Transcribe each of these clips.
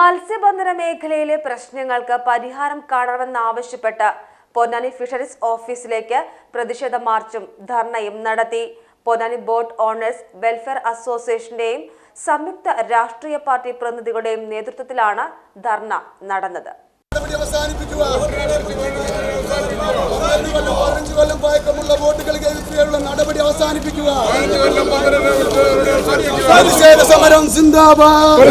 മത്സ്യബന്ധന മേഖലയിലെ പ്രശ്നങ്ങൾക്ക് പരിഹാരം കാണണമെന്നാവശ്യപ്പെട്ട് പൊന്നാനി ഫിഷറീസ് ഓഫീസിലേക്ക് പ്രതിഷേധ മാർച്ചും ധർണയും നടത്തി. പൊന്നാനി ബോട്ട് ഓണേഴ്സ് വെൽഫെയർ അസോസിയേഷന്റെയും സംയുക്ത രാഷ്ട്രീയ പാർട്ടി പ്രതിനിധികളുടെയും നേതൃത്വത്തിലാണ് ധർണ നടന്നത്. നടപടി അവസാനിപ്പിക്കുക. പതിനഞ്ച് കൊല്ലം പതിനഞ്ച് കൊല്ലം പഴക്കമുള്ള വോട്ടുകൾക്കെതിരെയുള്ള നടപടി അവസാനിപ്പിക്കുക. പ്രതിഷേധ സമരം സിന്ദാബാദ്.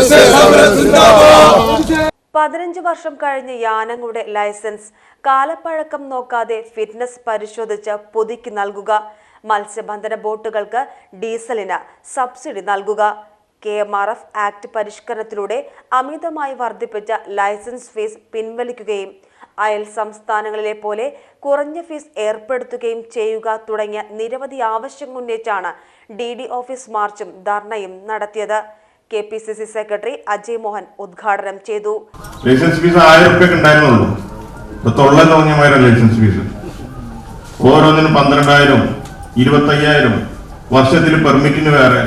പതിനഞ്ച് വർഷം കഴിഞ്ഞ് യാനങ്ങളുടെ ലൈസൻസ്. കാലപ്പഴക്കം നോക്കാതെ ഫിറ്റ്നസ് പരിശോധിച്ച് പുതുക്കി നൽകുക. മത്സ്യബന്ധന ബോട്ടുകൾക്ക് ഡീസലിന് സബ്സിഡി നൽകുക. K M R F act പരിഷ്കരണത്തിലൂടെ അമിതമായി വർദ്ധിപ്പിച്ച ലൈസൻസ് ഫീസ് പിൻവലിക്കുകയും അയൽ സംസ്ഥാനങ്ങളിലെ പോലെ കുറഞ്ഞ ഫീസ് ഏർപ്പെടുത്തുകയും ചെയ്യുക തുടങ്ങിയ നിരവധി ആവശ്യങ്ങൾ ഡി ഡി ഓഫീസ് മാർച്ചും ധർണയും നടത്തിയത്. K P C C secretary Ajay Mohan ഉദ്ഘാടനം ചെയ്തു. ലൈസൻസ് ഫീസ് ആയിരം റുപ്യൊക്കെ ഉണ്ടായിരുന്നുള്ളൂ. തൊള്ള തോന്നിയമായിരം ലൈസൻസ് ഫീസ് ഓരോന്നിനും പന്ത്രണ്ടായിരം ഇരുപത്തയ്യായിരം വർഷത്തിൽ പെർമിറ്റിന് വേറെ.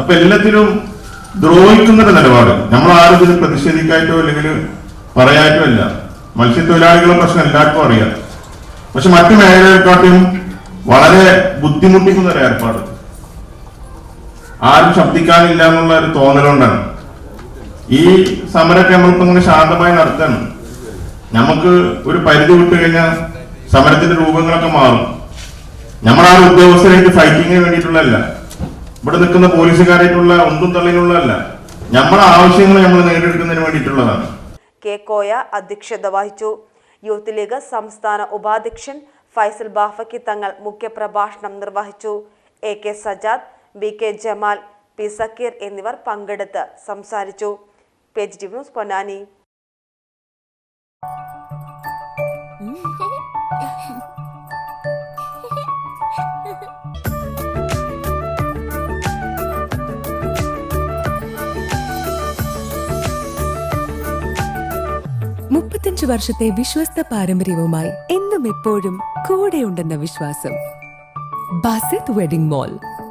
അപ്പൊ എല്ലാത്തിലും ദ്രോഹിക്കുന്ന ഒരു നിലപാട്. നമ്മൾ ആരും ഇതിന് പ്രതിഷേധിക്കായിട്ടോ അല്ലെങ്കിൽ പറയായിട്ടോ അല്ല. മത്സ്യത്തൊഴിലാളികളുടെ പ്രശ്നം എല്ലാവർക്കും അറിയാം. പക്ഷെ മറ്റു മേഖലയെക്കാട്ടിലും വളരെ ബുദ്ധിമുട്ടിക്കുന്ന ഒരു ഏർപ്പാട്. ആരും ശബ്ദിക്കാനില്ല എന്നുള്ള ഒരു തോന്നലുകൊണ്ടാണ് ഈ സമരമൊക്കെ നമ്മളിപ്പോ ഇങ്ങനെ ശാന്തമായി നടത്തണം. നമുക്ക് ഒരു പരിധി വിട്ടു കഴിഞ്ഞാൽ സമരത്തിന്റെ രൂപങ്ങളൊക്കെ മാറും. നമ്മൾ ആ ഉദ്യോഗസ്ഥരായിട്ട് ഫൈറ്റിങ്ങിന് വേണ്ടിയിട്ടുള്ളതല്ല. ഇവിടെ നിൽക്കുന്ന പോലീസുകാരായിട്ടുള്ള ഒന്നും തള്ളിനുള്ളതല്ല. നമ്മളെ ആവശ്യങ്ങൾ നമ്മൾ നേടിയെടുക്കുന്നതിന് വേണ്ടിയിട്ടുള്ളതാണ്. കെ കോയ അധ്യക്ഷത വഹിച്ചു. യൂത്ത് ലീഗ് സംസ്ഥാന ഉപാധ്യക്ഷൻ ഫൈസൽ ബാഫക്കി തങ്ങൾ മുഖ്യപ്രഭാഷണം നിർവഹിച്ചു. A K Sajad B K Jamal P Sakeer എന്നിവർ പങ്കെടുത്ത് സംസാരിച്ചു. Page T news Ponnani. മുപ്പത്തഞ്ച് വർഷത്തെ വിശ്വസ്ത പാരമ്പര്യവുമായി എന്നും എപ്പോഴും കൂടെയുണ്ടെന്ന വിശ്വാസം. Basith wedding mall.